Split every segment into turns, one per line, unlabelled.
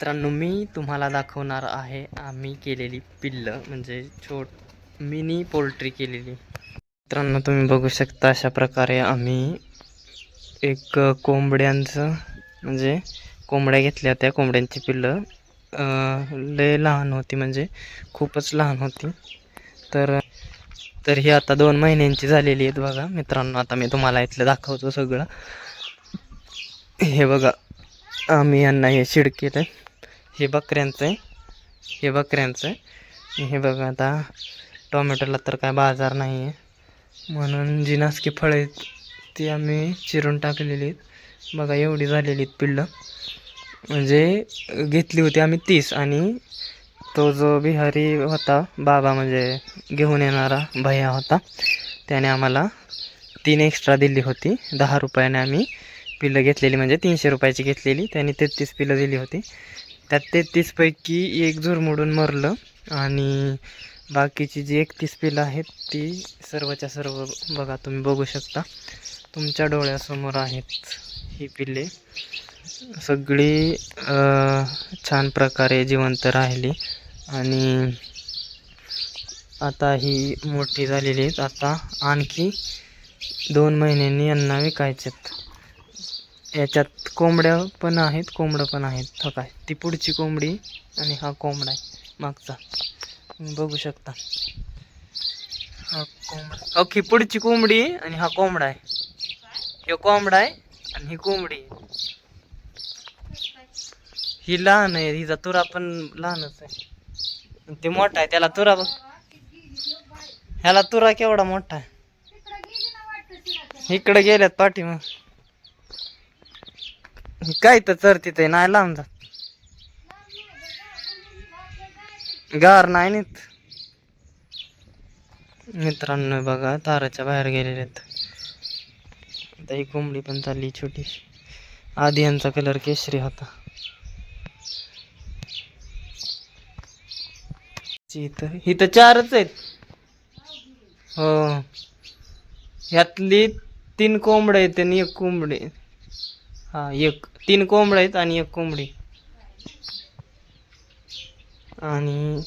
मित्रांनो मी तुम्हाला दाखवणार आहे आम्ही केलेली पिल्लं म्हणजे छोट मिनी पोल्ट्री केलेली. मित्रांनो तुम्ही बघू शकता अशा प्रकारे आम्ही एक कोंबड्यांचं म्हणजे कोंबड्या घेतल्या त्या कोंबड्यांची पिल्लं. लय लहान होती म्हणजे खूपच लहान होती. तर तर ही आता दोन महिन्यांची झालेली आहेत बघा. मित्रांनो आता मी तुम्हाला इथलं दाखवतो सगळं. हे बघा आम्ही यांना हे शिड केलं हे बकऱ्यांचं आहे. हे बकऱ्यांचं आहे. हे बघा आता टोमॅटोला तर काय बाजार नाही आहे. म्हणून जी नासकी फळं आहेत ती आम्ही चिरून टाकलेली आहेत. बघा एवढी झालेली आहेत पिल्लं. म्हणजे घेतली होती आम्ही तीस आणि तो जो बिहारी होता बाबा म्हणजे घेऊन येणारा भैया होता त्याने आम्हाला तीन एक्स्ट्रा दिली होती. दहा रुपयाने आम्ही पिल्लं घेतलेली म्हणजे तीनशे रुपयाची घेतलेली. त्याने तेहतीस पिल्लं दिली होती. त्यात तेहतीसपैकी एक झुरमुडून मरलं आणि बाकीची जी एकतीस पिलं आहेत ती सर्वच्या सर्व बघा तुम्ही बघू शकता. तुमच्या डोळ्यासमोर आहेत ही पिल्ले सगळी छान प्रकारे जिवंत राहिली आणि आता ही मोठी झालेली आहेत. आता आणखी दोन महिन्यांनी यांना विकायचेत. याच्यात कोंबड्या पण आहेत कोंबडं पण आहेत. हा काय? ती पुढची कोंबडी आणि हा कोंबडा आहे मागचा. बघू शकता. हा कोंबडा. ओके पुढची कोंबडी आणि हा कोंबडा आहे. हे कोंबडा आहे आणि ही कोंबडी आहे. ही लहान आहे हिचा तुरा पण लहानच आहे. ते मोठा आहे त्याला तुरा बघ. ह्याला तुरा केवढा मोठा आहे. इकडे गेल्यात पाठीमग. काय तर चरती ते नाही लांब जात. गार नाही नेत. मित्रांनो बघा ताराच्या बाहेर गेलेले आहेत. आता ही कोंबडी पण चालली छोटी आधी यांचा कलर केशरी होता. इथं. इथं चारच आहेत. हो. ह्यातली तीन कोंबड्या आहेत आणि एक कोंबडी हा एक तीन कोंबड्या आहेत आणि एक कोंबडी. आणि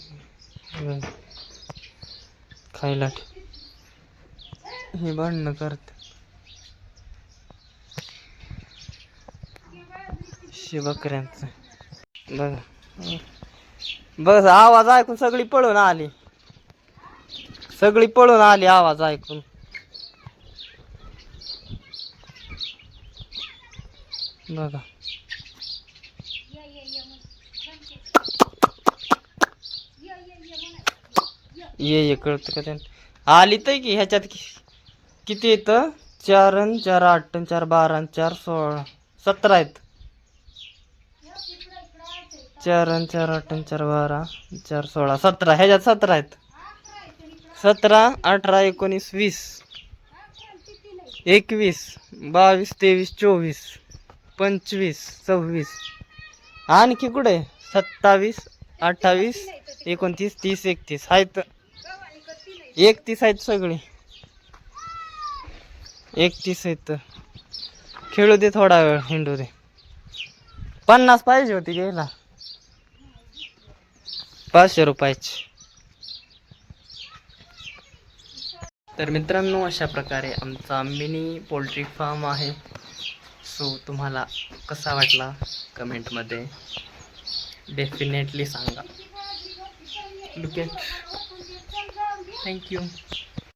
खायला हे भांडणं करत. शिवकऱ्यांचं. बघ. बघ आवाज ऐकून सगळी पळून आली. सगळी पळून आली आवाज ऐकून. बघा. ये ये कळतं का त्यानं? आली तर की ह्याच्यात कि- किती येतं चार अन चार आठ अन चार बारा अन चार सोळा. सतरा आहेत. चार अन चार आठ अन चार बारा चार सोळा. सतरा. ह्याच्यात सतरा आहेत. सतरा अठरा एकोणीस वीस. एकवीस बावीस तेवीस चोवीस. पंचवीस सव्वीस. आणखी कुठे? सत्तावीस अठ्ठावीस एकोणतीस तीस एकतीस. आहेत एकतीस आहेत सगळे. एकतीस आहेत. खेळू दे थोडा वेळ हिंडू दे. पन्नास पाहिजे होती घ्यायला. पाचशे रुपयाची. तर मित्रांनो अशा प्रकारे आमचा मिनी पोल्ट्री फार्म आहे. सो तुम्हाला कसा वाटला कमेंटमध्ये डेफिनेटली सांगा. Look at thank you